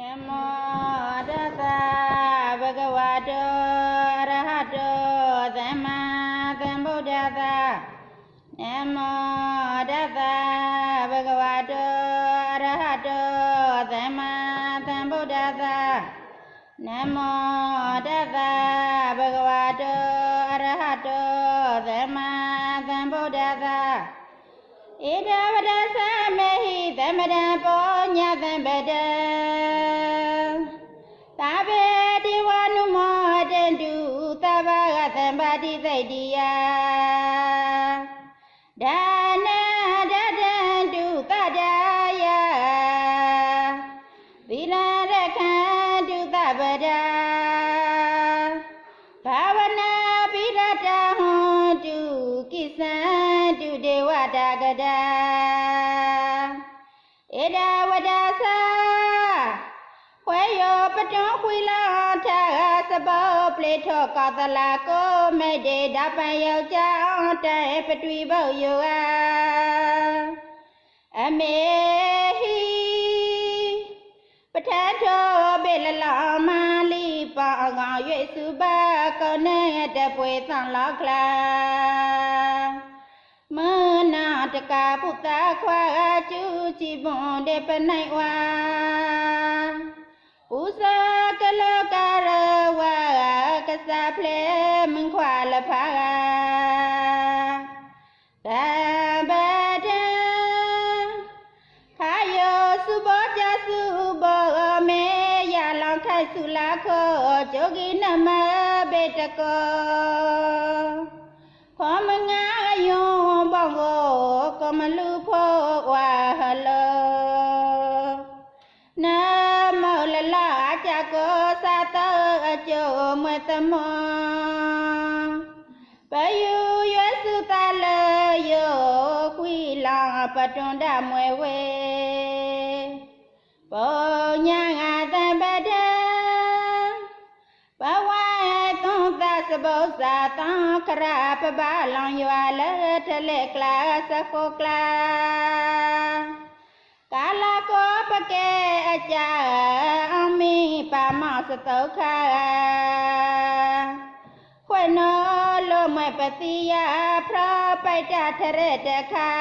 နမောတသဗုဒ္ဓဝါတောအရဟတောသမ္မာသမ္ဗုဒ္ဓတ္တနမောတသဗုဒ္ဓဝါတောအရဟတောသမ္မာသမ္ဗုဒ္ဓတ္တနမောတသဗုဒ္ဓဝါတောအရဟတောသမ္မာသမ္ဗုဒ္ဓတ္တဣဒဝဒသမဟိသမရံပောညသံပတံ ပါတိသိတ္တိယဒါနဒဒန္တုကဒါယသီလရ ခန္တုသဗ္ဗဒာဘာဝနာပိရတဟွန်တုကိသံတုဒေဝတာကဒါဧဒဝဒသာဝေယောပတွန်ခွေလာထာသဘောပလေထောကသလာကိုမေတေဓပံယောက်ျားတဲပတွီဘုတ်ယောအမေဟိပထထောဘေလလာမလီပါကောင်၍စုပါကောနေတပွေသံလောက်ခလာမနာတကာပုတ္တခွာကျူချီပွန်တဲ့ပနိုင်ဝါဥဇာကလကရဝါ ကစားဖလေမင်ခွာလဖာသဗ္ဗတံခါယောစုဘောကြစုဘောမေရ matamo pa yu yu su ta le yo quy la pa tron da mwe we po nya nga ta ba da pa wa ton ta sa bo sa ta kra pa ba lang yo la ta le kla sa ko kla ka la ကျိုးမွေတမောပယုရွယ်စုတလယောခွီလာပတွန်ဒမွယ်ဝဲပုံညာငါတံပဒံဘဝသွန်သစဗုဇ္ဇာတံခရပပလောင်ရွာလေထလေကလာစခိုကလာကာလကောပကေအကြအမိပါမစတုခာခွေနောလောမပတိယဖရပိုက်တထရတခါ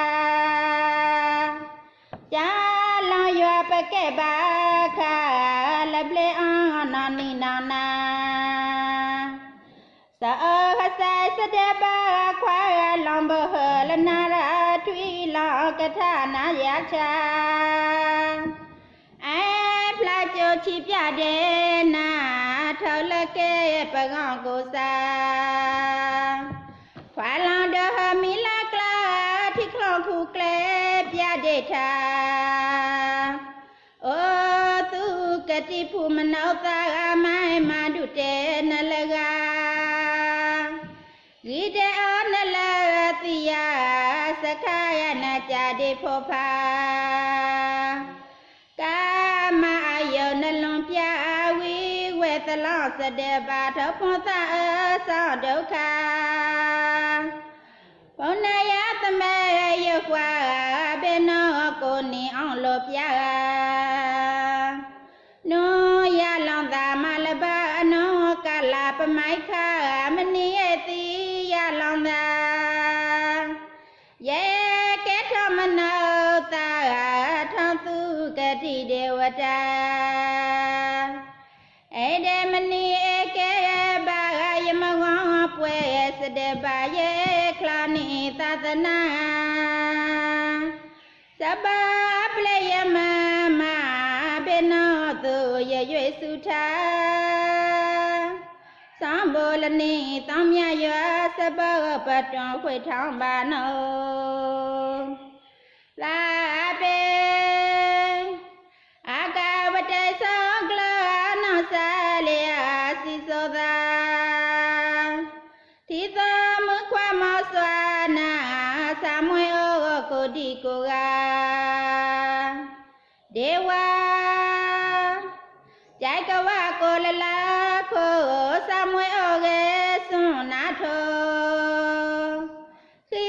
ကြာလောင်ရွယ်ပကဲ့ပါခါလပလေအာနာနိနာနာသာဟဆာစတပါခွာလောင်ဘဟလနာရထွီလောကထနာယချာအဲဖ လာကြိုချီပြတဲ့နာထောက်လက်ကဲပကောင်ကိုစာခွာလောင်တဟမီလာကလာထိခလောင်ခုကလဲပြတဲ့ထာအိုသူကတိဖူမနောတာမိုင်းမဒုတေနလကဂီတေအောနလတိယစခာယနာကြတိဖောဖာကာ သလောစတဲ့ပါထောဖွန်သအသောဒုက္ခဘုံနာယသမေယခွာဘေနောကိုနေအောင်လို့ပြနုရလောင်သာမလဘအနောကလာပမိုက်ခမနီရဲ့တိရလောင်သာယေကေထမနောတာထောင်းသူကတိဒေဝတာ ဧဒေမနီဧကေဘာယမဝံပွဲစတေပါယေခလာနိသတနာသဗ္ဗပလယမမဘေနောသူယေရွေစုထာသံဘောလနေတောင်းမြရွာစဘောပတွန်ခွေထောင်းပါနောလာပေ တိကိုကဒေဝကြိုက်ကဝကိုလလာခိုစမွေဩကေစွန်နာထောခီ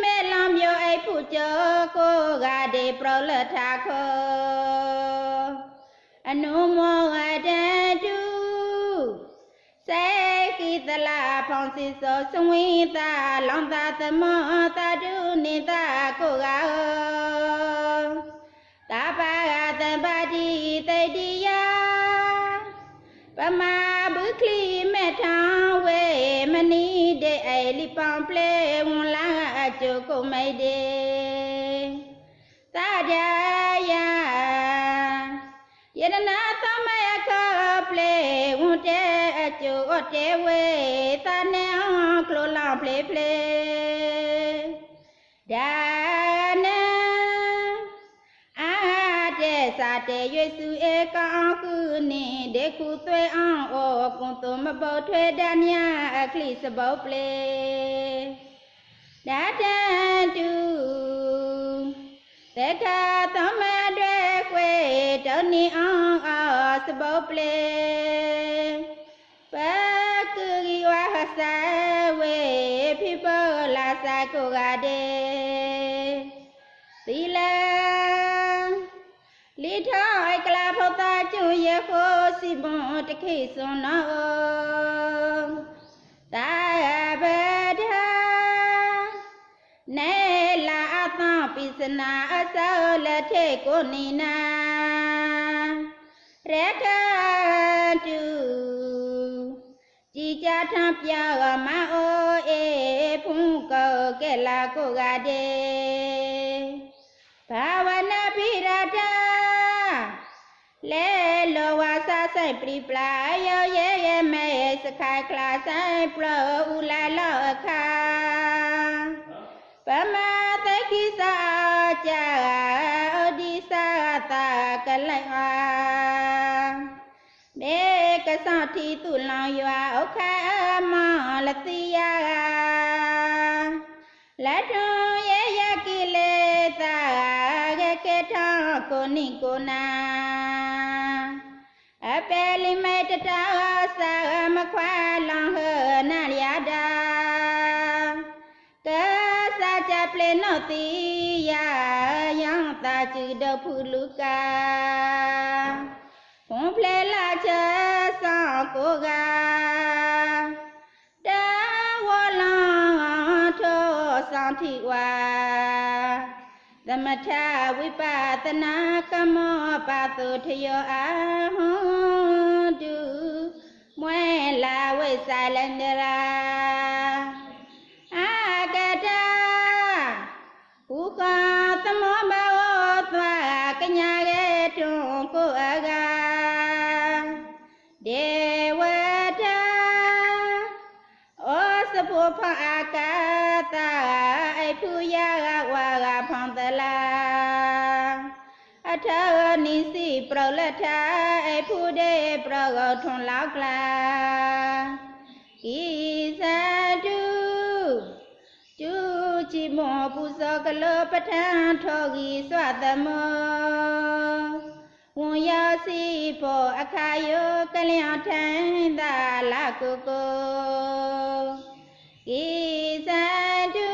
မေလံမျိုးအိဖူကျော်ကိုကဒေပရလထာခောအအနုမောတတုစေ ကိတလာဖောင်းစီစောသဝိတာလောင်တာသမောတာတုနေတာကိုကဟောတာပါကတပတိတိတ္တိယပမာဘုခလိမေထံဝေမနီတေအိလိပံပလေဝ အကျုအတေဝေသနေကလောလပလေပလေဒါနံအာတေစာတေရွေစုဧကံကုနိဒေခုသွေအောင်ဩကွန်တုမဘောထွေဒညအခလိစဘောပလေဒါတံတုတေခသမတွေကွေတောနိအောင်ဩစဘောပလေပ စာကိုကတေသီလံလိထောအိကလာဖောတာကျွရခိုစီဘွန်တခိစွန်နောသာဘဒာနေလာအသပိစနာအစောလက်ထေကိုနိနာရကတုကြည်ကြထံပြောမအိုအေဖု န်ကောကဲလာကိုကတဲ့ဘာဝနာပိရတာလဲလောဝါစာဆိုင်ပရိပလာယောရဲရဲမဲစခိုင်ကလာဆို ကိုနိကိုနာအပေလိမေတတာသာမခွာလောင်ဟနာလျာတာကစာကြပလေနောတိယယံတာကြည်တဖူလူကာဖွန်ဖလေလာချဆောကိုက ထဝိပဿနာကမောပါတုထယောအာဟွန်တုမွဲလာဝိသလန္တရာ အာကာတာအိဖူယာဝါကဖောင်းတလားအထာနိစီပရလထာအိဖူဒေပရဂောထွန်လောက်ကလာဤသတုကျူချီမောပုဇောကလောပဋ္ဌာန်ထောဂီစွတမောဝန်ရစီဖို့အခါယောကလျောထန်သာလာကိုကို ဤသတု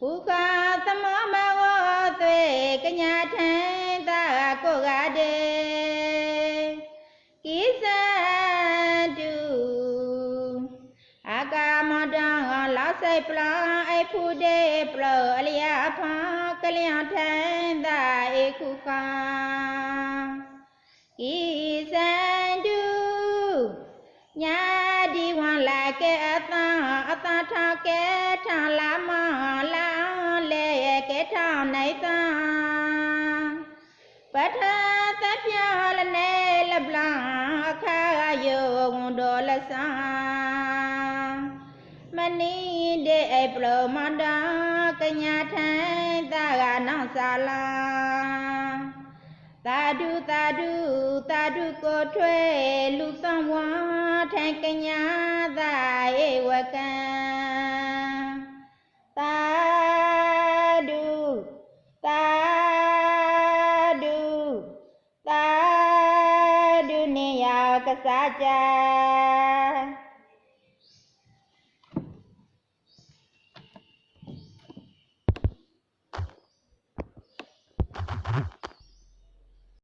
ဘုခာသမောမဝသွေကညာထန်သာကိုကတဲ့ကိသတုအာကာမတံလောက်ဆိုင်ပလံအဖုဒေပလောအလျာဖာကလျံထန်သာဧ ကုကံကိသတုညာဒီဝံလာကဲအတံအတထကဲထလာမလာလေကဲထနိုင်တံပထသပြလနေလပလံအခါယုံဒေါ်လဆာမနီဒေအပလမန္တာကညာထိုင်သာကနောင်စာလာ သာဓုသာဓုသာဓုကိုထွဲလူသံဝါထိုင်ကညာသာဧဝကံသာဓုသာဓုသာဓုနေယကစားကြ